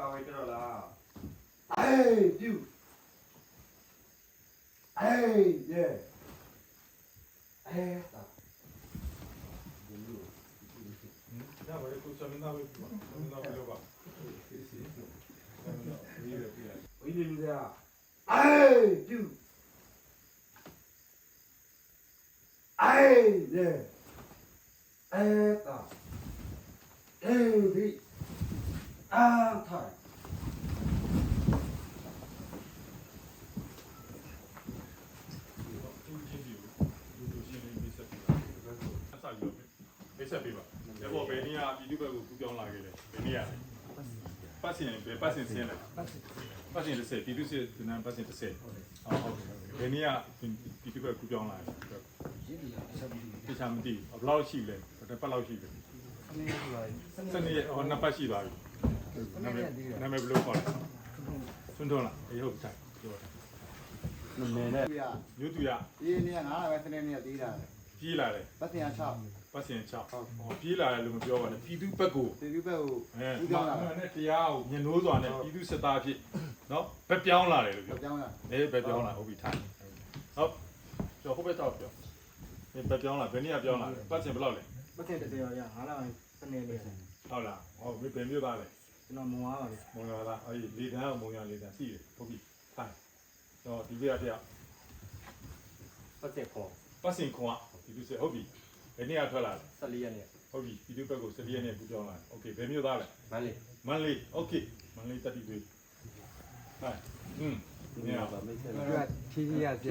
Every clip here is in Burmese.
ကာဝေးကြတော့လား Hey, you. Hey, yeah. Hey, da. ဒါပဲကိုစမင်းသားပဲပြပါစမင်းသားပဲလုပ်ပါဒီစီစမင်းသားရေးရပြရဝီလီလူတွေက Hey, you. Hey, yeah. Hey, da. Hey, the. Ah, time. သူ ချင်းစီကိုလူလူရှင်းလေးမိတ်ဆက်ပြပါအစားရောမိတ်ဆက်ပြပါဒါပေါ်ဘယ်နည်းကပြည်သူဘက်ကိုကူးပြောင်းလာခဲ့တယ်ဘယ်နည်းကပတ်စင်ပဲပတ်စင်ဆင်းတယ်ပတ်စင်30ပြည်သူစစ်ဒနပတ်စင်30ဟုတ်ဟုတ်ဘယ်နည်းကပြည်သူဘက်ကူးပြောင်းလာတယ်တခြားမသိဘူးဘယ်လောက်ရှိလဲဘယ်ပတ်လောက်ရှိလဲစနေဟောနှစ်ပတ်ရှိသွားပြီ နာမည်နာမည်ဘယ်လိုခေါ်လဲဆွန်းထွန်းလားအေးဟုတ်တယ်ပြောတာနမဲနဲ့ပြရမြို့သူရဒီနေ့ငါးလာပဲစနေနေ့ကတီးတာလေပြေးလာတယ်ပတ်စင်6ပတ်စင်6ဟောပြေးလာတယ်လို့မပြောပါနဲ့ပြည်သူဘက်ကိုဒီလူဘက်ကိုအဲဦးဒီကြောမှာင်းလာနဲ့တရားကိုညနိုးစွာနဲ့ပြည်သူစစ်သားဖြစ်နော်ဘက်ပြောင်းလာတယ်လို့ပြောကြောင်းလာအေးဘက်ပြောင်းလာဟုတ်ပြီထိုင်ဟုတ်ကျော်ဟုတ်ဘက်တော့ပြောအေးဘက်ပြောင်းလာဘယ်နည်းပြောင်းလာလဲပတ်စင်ဘယ်လောက်လဲပတ်သက်တဲ့ရောရငါလာပိုင်းစနေနေ့ကျွန်ဟုတ်လားဟောဘယ်မျိုးသားလဲ ကျွန်တော်မုံသွားပါဗျမုံရလားအဲ့ဒီလေတန်းကမုံရလေတန်းရှိတယ်ဟုတ်ပြီဖိုင်တော့ဒီပြရပြပတ်သက်ခေါ်ပတ်စင်ခွန်ကဒီလူစေဟုတ်ပြီဘယ်နေ့ကထွက်လာလဲ14ရက်နေ့ဟုတ်ပြီဒီလူဘက်ကို14ရက်နေ့ပူပြောင်းလာโอเคဘယ်မြို့သားလဲမန္တလေးမန္တလေးโอเคမန္တလေးတက်ပြီးပြီဟဲ့อืมဒီနေ့ကမိတ်ဆက်လာ ဖြည်းဖြည်းရပြ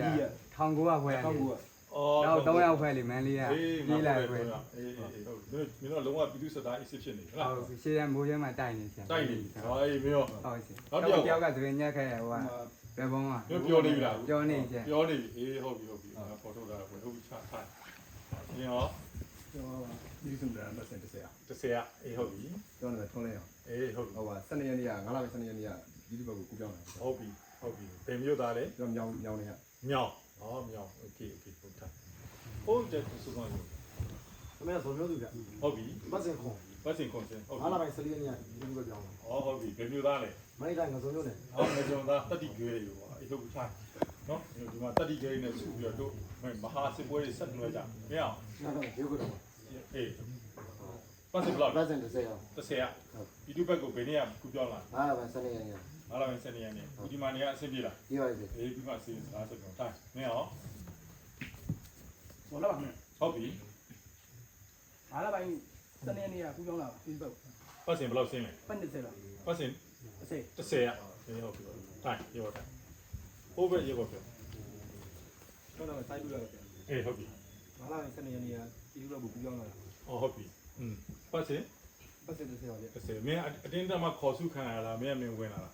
1900ခွဲရ1900 အော်နောက်3ယောက်ဖွဲ့လေမန်လေးကပြေးလာဖွဲ့ဟုတ်မင်းတို့လုံးဝပြည်သူစစ်သားအစ်စ်ဖြစ်နေလားဟုတ်ရှေ့ရမိုးရဲမှာတိုက်နေဆရာတိုက်နေဟောအေးမင်းရောဟုတ်ဆရာနောက်တစ်ယောက်ကသဘင်ညက်ခဲ့ရဟိုကဘယ်ဘုံကပြောနေပြီလားပြောနေဆရာပြောနေပြီအေးဟုတ်ပြီဟုတ်ပြီပေါ်ထုတ်လာဖွဲ့ဟုတ်ပြီချထားရှင်းရောကျွန်တော်ဒီစုံတာမဆင်10ရ10ရအေးဟုတ်ပြီကျွန်တော်လည်းထုံးလဲအောင်အေးဟုတ်ဟုတ်ပါ12ရက်နေ့က9လပဲ12ရက်နေ့ကဒီဒီဘက်ကိုကူပြောင်းလာဟုတ်ပြီဟုတ်ပြီဘယ်မြို့သားလဲကျွန်တော်မြောင်မြောင်နေရမြောင် 아, 미 안. 오케 이, 오케 이. 좋 다. 혼자 구수 만. 그러면 소명도 돼. 허 비. 맞은 콩. 맞은 콩. 허 비. 하나 많이 쓰리는 야. 이런 거 병. 어, 허 비. 배묘다 네. 많이 다른 거 소명 네. 아, 배묘 다. 따디 괴래 이 거. 이거 부 탁. နော်ဒီမှာတတိကြိမ်နဲ့ဆူပြီးတော့တို့မဟာစစ်ပွဲတွေဆက်နွှဲကြမင်းအောင်ရုပ်ကတော့အေးပတ်စစ်ဘလောက်ပတ်စစ်30ရ30ရပြည်သူ့ဘက်ကိုဘယ်နေ့ကကူပြောင်းလာအားပါ30ရရ နားလာမယ်ဆယ်နေရနေဒီမှာနေရအဆင်ပြေလားပြေပါပြီအေးဒီမှာစီးစကားဆက်ပြောတိုင်းမင်းရောဘောလာပါမင်းဟုတ်ပြီအားလာပိုင်းစနေနေရပူကြောင်းလာပြင်ပုတ်ပတ်စင်ဘယ်လောက်ဆင်းလဲပတ်နေစဲလားပတ်စင်အစဲ30ရမင်းဟုတ်ပြီတိုင်းပြောတိုင်းဟိုဘက်ရေပေါ်ပြောတော့တော့စိုက်ပြီးတော့ပြောအေးဟုတ်ပြီအားလာပိုင်းစနေနေရပြီးတော့ပူကြောင်းလာအော်ဟုတ်ပြီอืมပတ်စင်ပတ်စင်30ရလေ30မင်းအတင်းတက်မှခေါ်စုခံရလားမင်းကမင်းဝင်လာလား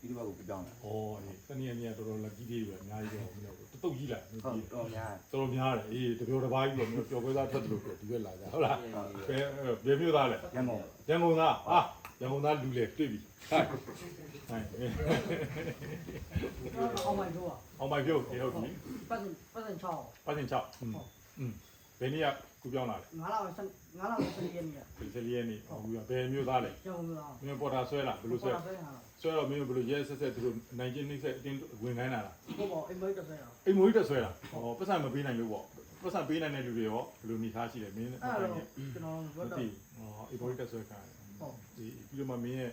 ဒီတစ်ပတ်ကိုပြောင်းလာဩအေးတနည်းနည်းတော်တော် lucky တွေပဲအများကြီးတော့မဟုတ်ဘူးတတုတ်ကြီးလာမဟုတ်ဟုတ်တော့များတော်တော်များတယ်အေးတပြောတစ်ပါးကြီးတော့မင်းပျော်ပွဲသားထွက်တယ်လို့ပြောဒီဘက်လာကြဟုတ်လားဘယ်ဘယ်မြို့သားလဲရန်ကုန်ရန်ကုန်သားဟာရန်ကုန်သားလူလေတွေ့ပြီဟိုက်ဟိုက်အောင်မိုင်ပြောအောင်မိုင်ပြောဟုတ်ပြီပတ်စံပတ်စံချောင်းပတ်စံချောင်းอืม ဘယ်နည်းကကူပြောင်းလာလဲငါးလာပဲငါးလာပဲစနေနေ့ဒီစလီရနေအောင်ကူဘယ်မျိုးသားလဲကျောင်းမျိုးအောင်မင်းပေါ်တာဆွဲလားဘယ်လိုဆွဲဆွဲရအောင်ဆွဲတော့မင်းဘယ်လိုရဲဆက်ဆက်သူတို့နိုင်ချင်းနှိမ့်ဆက်အတင်းဝင်ခိုင်းတာလားကိုပေါ့အိမ်မေးတော့ဆွဲရအောင်အိမ်မွေးတက်ဆွဲတာဟောပတ်စံမပေးနိုင်လို့ပေါ့ပတ်စံပေးနိုင်တဲ့လူတွေရောဘယ်လိုနေသားရှိလဲမင်းအဲ့တော့ကျွန်တော်မဘတ်တော့သိဟောအိမ်မွေးတက်ဆွဲခိုင်းဟုတ်ဒီပြီးတော့မှမင်းရဲ့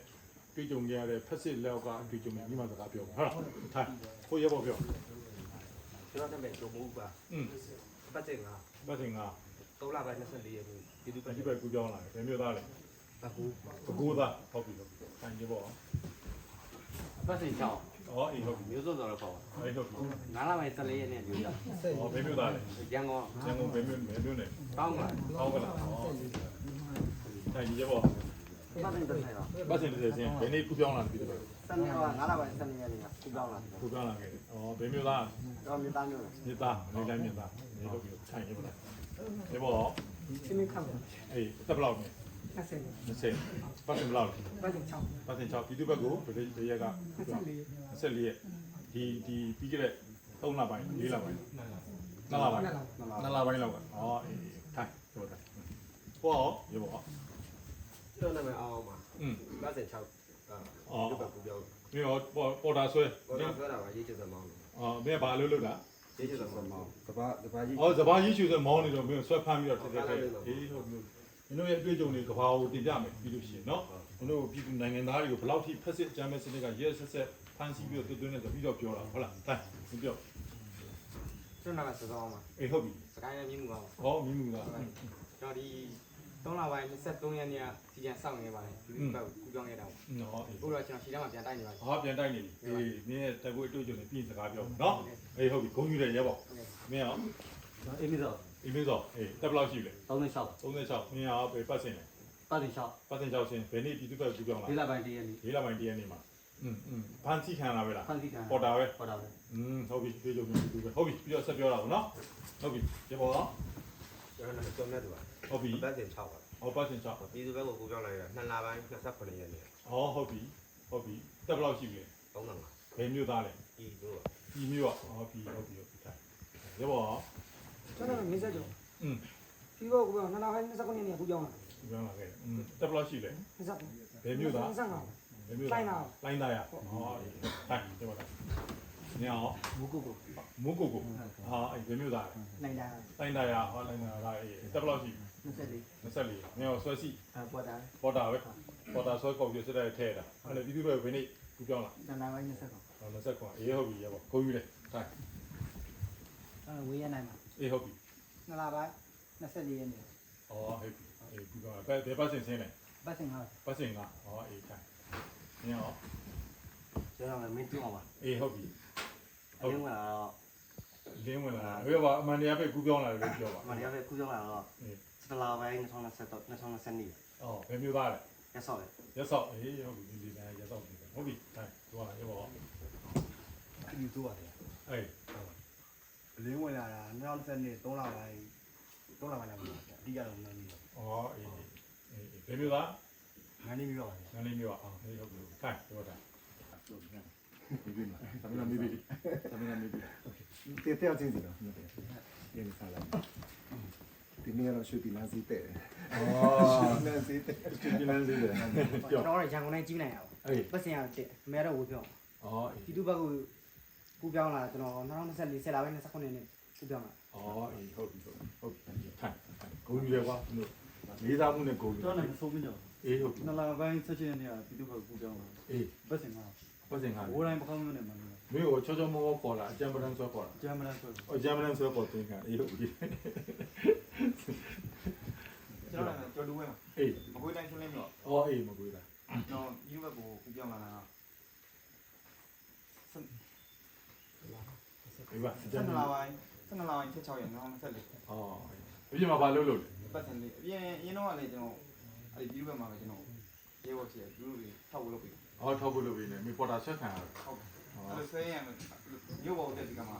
တွေ့ကြုံရတဲ့ဖက်စစ်လောက်ကတွေ့ကြုံပြီးမှစကားပြောဟုတ်လားထိုင်ကိုရဲပေါ့ပြောကျွန်တော်နာမည်ကျော်မိုးပါอืม ပတ်စင်ကပတ်စင်က3လပိုင်း24ရက်နေ့ဒီလူပဲဒီဘက်ကူပြောင်းလာတယ်ဘယ်မျိုးသားလဲတကူပကိုးသားဟုတ်ပြီဟုတ်ပြီထိုင်ကြပေါ့ပတ်စင်ချောင်းဟောအေးဟုတ်ပြီမျိုးစုံတော်တော့ပေါ့အေးဟုတ်ပြီ9လပိုင်း14ရက်နေ့မျိုးရဟောဘယ်မျိုးသားလဲရန်ကုန်ရန်ကုန်ဘယ်မျိုးဘယ်မျိုးလဲတောင်းပါဟောကလားဟောထိုင်ကြပေါ့ပတ်စံတစ်ဆိုင်အောင်ပတ်စင်တစ်စင်းဘယ်နေ့ကူပြောင်းလာပြီလဲစနေကငါးလပိုင်းစနေရက်နေကကူပြောင်းလာတယ်ကိုပြောင်းလာခဲ့တယ်ဩဘယ်မျိုးသား တော့မြေသားမျိုးလေမြေသားနေတိုင်းမြေသားနေတော့ပြီးထိုင်နေပါလားဒီဘောရှင်းနေခမ်းပါအေးတက်ဘလောက်နေ20 20ပတ်စံဘလောက်လဲပတ်စင်6ပတ်စံ6ပြည်သူဘက်ကိုဘယ်ဒီရက်က24ရက်ဒီဒီပြီးကြတဲ့3လပိုင်း4လပိုင်း2လပိုင်း2လပိုင်းလောက်ကဩအေးထိုင်ဆိုတော့ဟောရေဘောတော့နာမည်အောင်ပါอืมပတ်စင်6အာဒီဘက်ကူပြောင်းမြေရောပေါ်တာဆွဲပေါ်တော့ဆွဲတာပါရေးချင်စမောင်း အော်မင်းဘာလို့လုပ်တာရေးချင်စမောင်းတပါတပါကြီးအော်စဘာကြီးရှူဆိုမောင်းနေတော့မင်းဆွဲဖမ်းပြီးတော့တက်တက်တက်အေးဟုတ်မျိုးမင်းတို့ရဲ့အတွေ့အကြုံတွေကဘာကိုတင်ပြမယ်ပြီးလို့ရှိရင်နော်မင်းတို့ပြည်သူနိုင်ငံသားတွေကိုဘယ်လောက်ထိဖက်စစ်ကြမ်းမဲ့စနစ်ကရဲဆက်ဆက်ဖမ်းဆီးပြီးတော့တွတွင်းနေဆိုပြီးတော့ပြောတာဟုတ်လားတိုင်မပြောကျွန်တော်ကစစောင်းမှာအေးဟုတ်ပြီစကိုင်းနဲ့မြင်းမှုပါဟောမိမှုကကျွန်တော်ဒီ 3လပိုင်း23ရက်နေ့ကစီကြံစောင့်နေပါတယ်ဒီဘက်ကူပြောင်းခဲ့တာပေါ့ နော်အေး အခုတော့ကျွန်တော်ရှီတန်းမှာပြန်တိုက်နေပါတယ် ဟာပြန်တိုက်နေပြီအေးမင်းရဲ့တက်ကိုအတွေ့အကြုံတွေပြင်စကားပြောနော်အေးဟုတ်ပြီဂုံယူတယ်ရဲပေါ့မင်းရော အေးမီတော့ အေးမင်းစောအေးတက်ဘယ်လောက်ရှိလဲ 36 36မင်းရောပဲပတ်စင်တယ် ပတ်တင်6 ပတ်စင်6ချင်းဘယ်နေ့ပြည်သူ့ဘက်ကူပြောင်းလာ ဒီလပိုင်းတည်းရက်နေ့ လေးလပိုင်းတရက်နေ့မှာอืมอืมဖန်စီခံလာပဲလား ဖန်စီကန် ပေါ်တာပဲ ပေါ်တာပဲ อืมဟုတ်ပြီပြေကြုံပြီတူပဲဟုတ်ပြီပြီးတော့ဆက်ပြောတာပေါ့နော်ဟုတ်ပြီဒီပေါ်တော့ ကျွန်တော်ကျော်နေတယ်ပါ ဟုတ်ပြီ ပတ်စင်6ပါ ဟောပတ်စင်ချော ပြည်သူဘက်ကိုကူပြောင်းလာရ2လပိုင်း28ရက်နေ ဟောဟုတ်ပြီဟုတ်ပြီတက်ဘယ်လောက်ရှိပြီ 35 လဲဘယ်မျိုးသားလဲ ဒီတို့ ဒီမျိုးอ่ะဟောပြီဟုတ်ပြီဟုတ်ပြီခိုင်းဒီပေါ်တော့ ကျွန်တော်မြေဆက်ကြော อืม ပြီးတော့ကူပြောင်းနှစ်လပိုင်း29ရက်နေကူပြောင်းလာ ပြောင်းလာခဲ့อืมတက်ဘယ်လောက်ရှိလဲ 29 ဘယ်မျိုးသား 25 ဘယ်မျိုးသားလိုင်းသားရဟောခိုင်းဒီပေါ်တော့ညောင်း မူကူကူ မူကိုကိုဟာအဲ့ဘယ်မျိုးသားလဲ နိုင်တာ လိုင်းသားရဟောလိုင်းသားရတက်ဘယ်လောက်ရှိ 24 24မြောက်ဆွဲစီအာပေါ်တာပေါ်တာပဲပေါ်တာဆွဲကော်ပြစတဲ့ထဲတာအဲ့ဒါပြီးသူတော့ဘယ်နေ့ကူပြောင်းလာနန္ဒာပိုင်း29ဟော29အေးဟုတ်ပြီရပါခုံးယူလေထိုင်အဲ့ဝေးရနိုင်မှာအေးဟုတ်ပြီနှစ်လပိုင်း24ရက်နေ့အော်ဟုတ်ပြီအေးကူပြောင်းလာဘယ်ဘယ်ပတ်စင်ဆင်းလဲပတ်စင်ကပတ်စင်ကအော်အေးထိုင်ညောကျွန်တော်လည်းမင်းတူအောင်ပါအေးဟုတ်ပြီဟုတ်ပြီလင်းဝင်လာလင်းဝင်လာဘယ်ပါအမှန်တရားပဲကူပြောင်းလာတယ်လို့ပြောပါအမှန်တရားပဲကူပြောင်းလာတော့ စတလာပိုင်း2020 2020နေ့ อ๋อဘယ်မျိုးသားလဲ ရက်ဆော့ပဲ ရက်ဆော့အေးဟုတ်ပြီဒီနေ့ရက်ဆော့ပြီဟုတ်ပြီဟဲ့သွားရပါ ယူတူပါတယ် အေး အလင်းဝင်လာတာ2020နှစ်3လပိုင်း3လပိုင်းလောက်ပါဗျအဓိကတော့နန်းနေတော့ อ๋อအေးအေးဘယ်မျိုးသား ငန်းနေပြီးတော့ပါဗျ ငန်းလေးမျိုးอ่ะအေးဟုတ်ပြီခိုင်းပြောတာ ဒီမှာသမီးနာမီးပြီးသမီးနာမီးပြီးတေးတဲ့ချင်းစီတော့ဟုတ်တယ်ဒီနေ့စားလိုက် ဒီနေ့ကတော့ရွှေပြည်လမ်းစီးတဲ့ဩလမ်းစီးတဲ့ဒီလမ်းလေးလေကျွန်တော်ကရန်ကုန်တိုင်းကြီးနိုင်ရအောင်အေးပတ်စင်ရတက်အမေကတော့ဝေပြောင်းဩအေးပြည်သူဘက်ကကူပြောင်းလာကျွန်တော်2024ဆက်လာပဲ29နှစ်ကူပြောင်းလာဩအေးဟုတ်ပြီဟုတ်ပြီဟုတ်ပြီထိုင်ထိုင်ဂုံယူရကွာသူတို့လေးစားမှုနဲ့ဂုံယူတော်လည်းမဆုံးဘူးတော့အေးဟုတ်ပြီနစ်လာပိုင်းဆက်ရှင်နေရပြည်သူ့ဘက်ကကူပြောင်းလာအေးဘက်စင်ကပတ်စင်ခါလေဝိုးတိုင်းပကောင်းမျိုးနဲ့မှာလို့မင်းကိုချောချောမောမောခေါ်လာအကြံပန်းဆွဲခေါ်လာဂျာမန်ဆိုတော့အကြံပန်းဆွဲခေါ်သွင်းခါအေးဟုတ်ပြီ အေးမကွေးတိုင်းချင်းလင်းတော့အော်အေးမကွေးတာကျွန်တော်ဒီဘက်ကိုကူပြောင်းလာတာဒီပါအကြံ12ပဒံလပိုင်း12လပိုင်း16ရက်2024အော်ဒီမှာဘာလုပ်လို့လဲပတ်စံလေးအရင်အရင်တော့ကလည်းကျွန်တော်အဲ့ဒီဒီဘက်မှာပဲကျွန်တော်ရေဘော်ချီလူတွေထောက်ဖို့လုပ်ပြီးအော်ထောက်ဖို့လုပ်ပြီးနေမီပေါ်တာဆက်ခံရဟုတ်အဲ့လိုဆွဲရမယ်ရုပ်ဘော်တက်ဒီကမှာ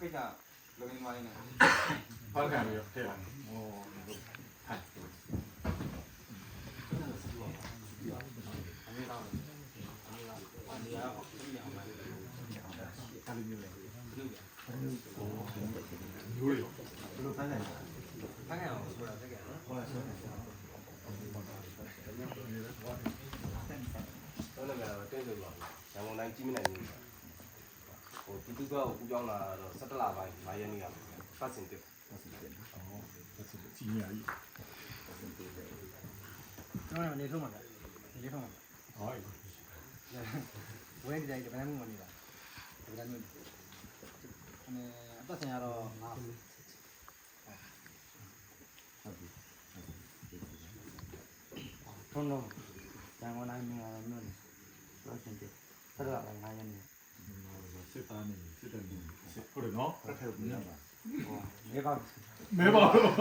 ကိစ္စလုံနေမှလည်းနေဖောက်ခံပြီးတော့ထည့်လိုက်အော်ဟုတ်ဟိုင် အမေတော့အမေကအမေကတော့ပြည်အောင်ပါ အဲ့လို မျိုးလေလူပြမျိုးတွေဘယ်လိုဖမ်းနိုင်လဲဖခင်အောင်ဆိုတာတကယ်နော်ဟောဆွဲတယ်တော့နာမည်တော့တင်းဆိုပါရန်ကုန်တိုင်းကြီးမနိုင်ဘူးဟိုပြည်သူဘက်ကိုကူပြောင်းလာတော့17လပိုင်း5ရက်နေ့ကပတ်စင်တက်အော်ဒါဆိုစီနီယာကြီးကျွန်တော်လည်းနေဆုံးပါဗျနေဆုံးပါဟောအေးဝဲဒီတိုင်းတပန်းမှုမနေတာ တပန်းမှုအဲအပတ်စင်ရတော့ငါထုံးလုံးရန်ကုန်တိုင်းမှာမြို့နေလို့ရှင်တယ်ဆက်လာငါရနေစစ်သားနေစစ်တယ်နေစစ်ဟုတ်တယ်နော်အဲ့ဒါကိုရပါဟောရေကောက်မဲပါလို့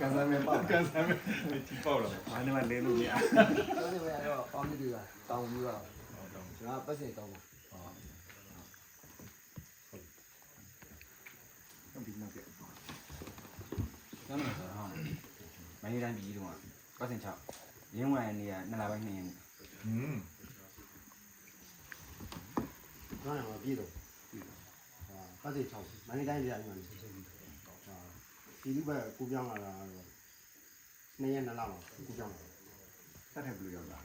ကန်ဆယ်မဲ့ပါကန်ဆယ်မဲတီပေါက်လာအားနေမလဲလို့မရတော့ဒီမှာတော့ကောင်းပြီလားတောင်းပြီးတော့ဟုတ်တော့ကျွန်တော်ပတ်စင်တောင်းပါ ဟုတ်ပြီနောက်ပြ ကျွန်တော်ဆိုတော့ မင်းတိုင်းပြည်တော့ပတ်စင်6ရင်းဝင်နေရနှစ်လပိုင်းနှစ်ရက်อืมကျွန်တော်လည်းမပြည့်တော့ဟာပတ်စင်6မန္တလေးတိုင်းပြည်အမှန်ဟာဒီလိုပဲကိုပြောင်းလာတာတော့နှစ်ရက်နှစ်လလောက်ကိုပြောင်းလာတတ်တယ်ဘယ်လိုရောက်လာ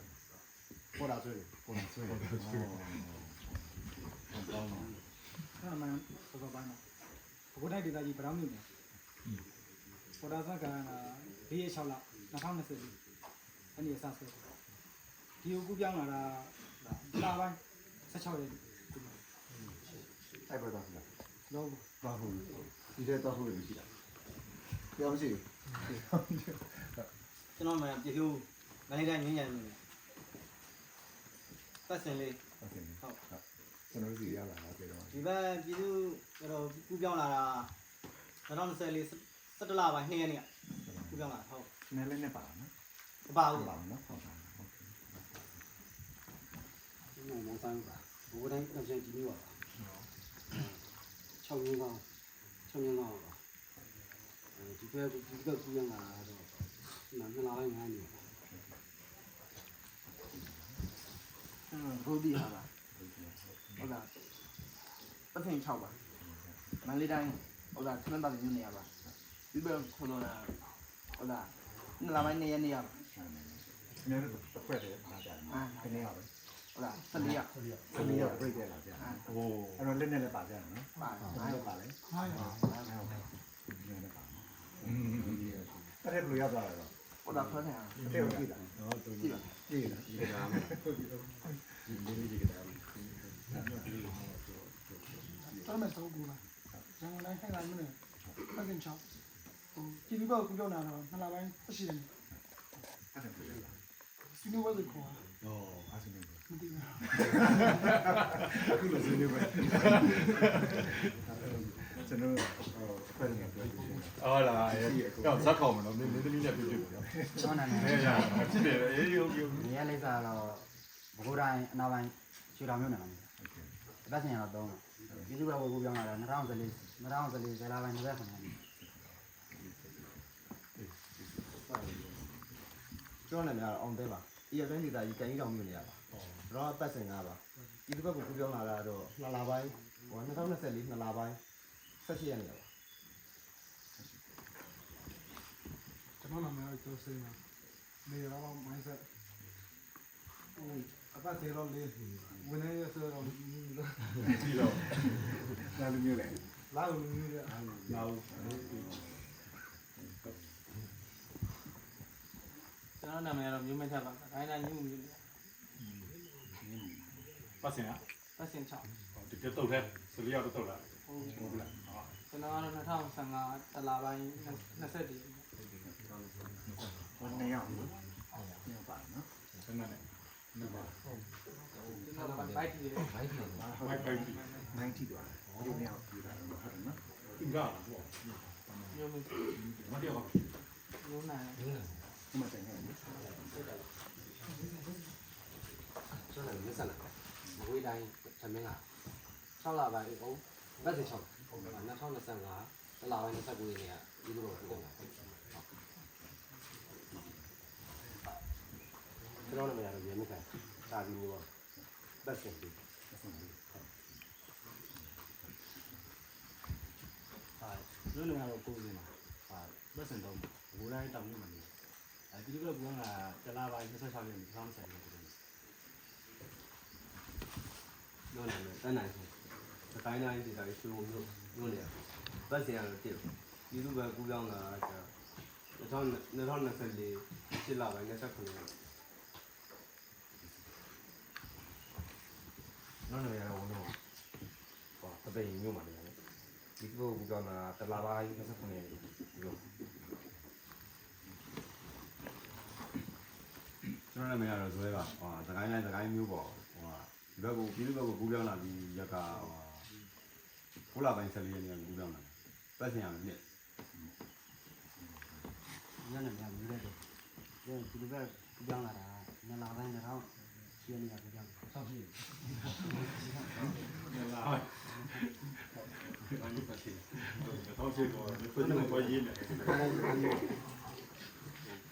ပေါ်တာဆိုရင်ပုံဆွဲတယ်ဟုတ်ကောင်းတော့အဲ့ဒါမှစောစောပိုင်းမှာဘုဒ္ဓဒေသကြီးဗရောင်းမြို့နယ်ပေါ်တာဆက်က ၄ရက်6လ2020အဲ့ဒီအစဆွဲဒီကိုကူပြောင်းလာတာလာပိုင်း16ရက်အဲ့ပေါ်တော့လားတော့ဘာဟုတ်ဒီတဲ့တော့ဟုတ်လို့ရှိတာပြောမရှိကျွန်တော်မှပြည်သူမင်းတိုင်းညဉ့်ညံနေပတ်စင်လေးဟုတ်ကဲ့ဟုတ်ကျွန်တော်တို့စီရလာတာပြေတော့ဒီဘက်ပြည်သူတော့ကူပြောင်းလာတာ2024 17လပိုင်း2ရက်နေ့ကူ ပြောင်းလာဟုတ်နည်းလေးနဲ့ပါနော်မပါဘူးပါနော်ဟုတ်ပါဟုတ်ကဲ့ကျွန်တော်မောင်းဆိုင်ပါဘိုးတိုင်းအကျဉ်းကြီးမျိုးပါ6မျိုးကောင်း6မျိုးကောင်းပါဒီဘက်ဒီဘက်ကူးရမှာတော့နှစ်လပိုင်းငါးနေပါကျွန်တော်ဘုဒ္ဓဟာပါဟုတ်လားပတ်စင်6ပါမန္တလေးတိုင်းဟုတ်လားဆန်းပါနေနေရပါဒီဘက်ခေါ်လို့လား ဟုတ်လားနှစ်လပိုင်းနှစ်ရက်နှစ်ရက်အများတို့တစ်ခွက်တည်းပါကြတယ်ခဏရပဲဟုတ်လား၁၄ရက်ခဏရပြိတ်တယ်လားဗျာဟိုအဲ့တော့လက်နဲ့လည်းပါကြတယ်နော်ပါပါပါလေဟာဟာအဲ့ဒါဘယ်လိုရသွားလဲဟုတ်လားဖမ်းနေအောင်တဲ့ကိုကြည့်တာဟုတ်တူကြည့်တာကြည့်တာဒီကောင်ဟုတ်ပြီဒီလေးကြီးကတာတော်မဲ့တော့ဘူးလားဇန်နဝါရီခိုင်လာမင်းပတ်စင်ချောင်း ပြည်သူ့ဘက်ကိုကူပြောင်းလာတော့နှစ်လပိုင်းဆက်ရှိတယ်ဟုတ်တယ်ပြည်သူ့စီနိုဘယ်ကိုခေါ်တာ။အော်အားစနေဘူးမသိဘူး။အခုလိုစီနိုဘယ်ကျွန်တော်ဖယ်နေတယ်။အော်လာရဲ့တော့ဇက်ခေါ်မလို့မင်းသမီးနဲ့ပြည့်ပြည့်ပေါ့နော်။ဆောင်းနိုင်တယ်။ဟဲ့ရ။ဖြစ်တယ်အေးဟုတ်ပြီ။နေရာလေးကတော့ဘကိုတိုင်းအနောက်ပိုင်းရှူတာမြို့နယ်မှာ။တပတ်စင်ရတော့တော့ပြည်သူ့ဘက်ကိုပြောင်းလာတာ2014 2014ဇလာပိုင်း2015 က်ကျွန်တော်နာမည်ကတော့အောင်သေးပါဒီအတိုင်းဒေသကြီးကန်ကြီးတောင်မြို့နေရပါတော့ပတ်စင်ကားပါပြည်သူ့ဘက်ကိုပြောင်းလာတာတော့နှစ်လပိုင်းဟို2024နှစ်လပိုင်း18ရက်နေပါကျွန်တော်နာမည်တော့စိတ်မှာနေရာတော့မိုင်းဆက်ဟိုအပတ်သေးတော့လေးဝင်နေရဆိုတော့ပြီးတော့နားလိုမျိုးလေလာလို့မျိုးရလာဦး ကျွန်တော်နာမည်ကတော့မျိုးမထက်ပါခိုင်းတိုင်းညူမျိုးပတ်စင်อ่ะပတ်စင်6ဒီကတုတ်တဲ့စလီရောက်တုတ်လာဟိုဟုတ်လားကျွန်တော်ကတော့2015တလပိုင်း20ဒီဟိုနေရောက်နော်နေရောက်ပါနော်ဆန်းနေတယ်ကျွန်တော်ဘိုက်တီလေးဘိုက်တီဟုတ်ဘိုက်ဘိုက်ဒီ90သွားဒီနေရောက်ပြတာဟုတ်တယ်နော်င်္ဂါဟောမျိုးမျိုးမတရားပါမျိုးနိုင် ဒီမှာတိုင်နေနော်ကျွန်တော်မဆက်လာမကွေးတိုင်းသမင်းက6လပိုင်းဟုတ်ဘတ်စင်6 2025တလပိုင်း29ရက်နေ့ကဒီလိုတော့ပြောတာကျွန်တော်နာမည်ကတော့ရေမခိုင်တာပြီးမျိုးဘတ်စင်ပြီးဟာလို့လည်းကတော့ကိုယ်စင်ပါဟာဘတ်စင်တော့ဘိုးတိုင်းတောင်မြို့မှာနေအဲ ဒီလိုကဘုန်းကတလပိုင်း26ရက်နေ့2020ရက်နေ့နော်နာမည်တန်းနိုင်ဆုံးစကိုင်းတိုင်းဒေသကြီးရွှေဘုံမြို့မြို့နေရဘတ်စင်ကတော့တည်ပြည်သူ့ဘက်ကူးပြောင်းလာတာ2024 2024လပိုင်း29ရက်နော်နေရတော့ဝန်တော့ဟောတပိန်မြို့မှာနေရတယ်ဒီကုကူကောင်းတာတလာပိုင်း29ရက်ဒီလို ကျွန်တော်နာမည်ကတော့ဇွဲပါဟောသခိုင်းတိုင်းသခိုင်းမျိုးပေါ့ဟောဒီဘက်ကိုပြည်သူဘက်ကိုကူးပြောင်းလာပြီးရက်ကဟောခုလာပိုင်း14ရက်နေ့ကကူးပြောင်းလာပတ်စင်ရမယ်ပြည့်ညနေညမြူးလိုက်တယ်။ဒီဒီဘက်ပြောင်းလာတာနှစ်လပိုင်း2016ရှင်းနေတာကြောင့်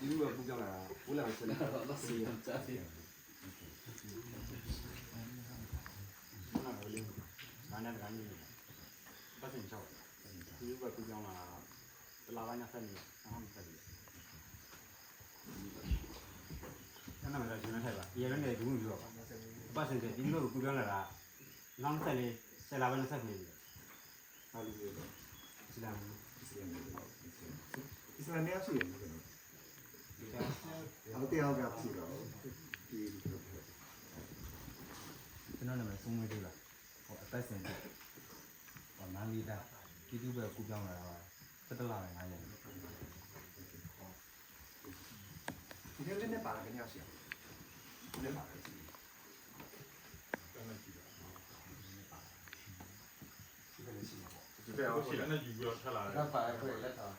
ဆောက်ရှိလာဘာလို့ပတ်စီတော့ချေတော့ဒီဖုန်းကဘာရင်းနေဒီလိုကကူပြောင်းလာတာဘူးလာဆက်လာတော့စီရကြတယ်နားလေးနားနဲ့ကန်ကြီးပတ်စင်ချောက်ဒီဘက်ကကြောင်းလာတလာပိုင်းနဲ့ဆက်နေအောင်ဆက်ပြီးနားမလာကျင်းထိုက်ပါရေလည်းဒူးလို့ပါပတ်စင်တဲ့ဒီလိုကူပြောင်းလာတာနောက်ဆက်လေးဆက်လာပိုင်းနဲ့ဆက်နေပြီဟာလူတွေစလမ်အစ္စလာမ်များရှိတယ်ကျွန်တော် တရားကရှိတော့ဒီကျွန်တော်နာမည်ဆုံးမသေးလားဟိုအသက်စင်တဲ့ဟိုမန်လီတာဒီတူပဲကူပြောင်းလာတာဆက်တလာပဲငါရတယ်ဒီထဲလေးနဲ့ပါလာကြရရှိတယ်လည်းပါတယ်ရှိဒီပဲအောင်ရှိတယ်နဲ့ယူပြီးတော့ထလာတယ်လက်ပါခွေလက်ထား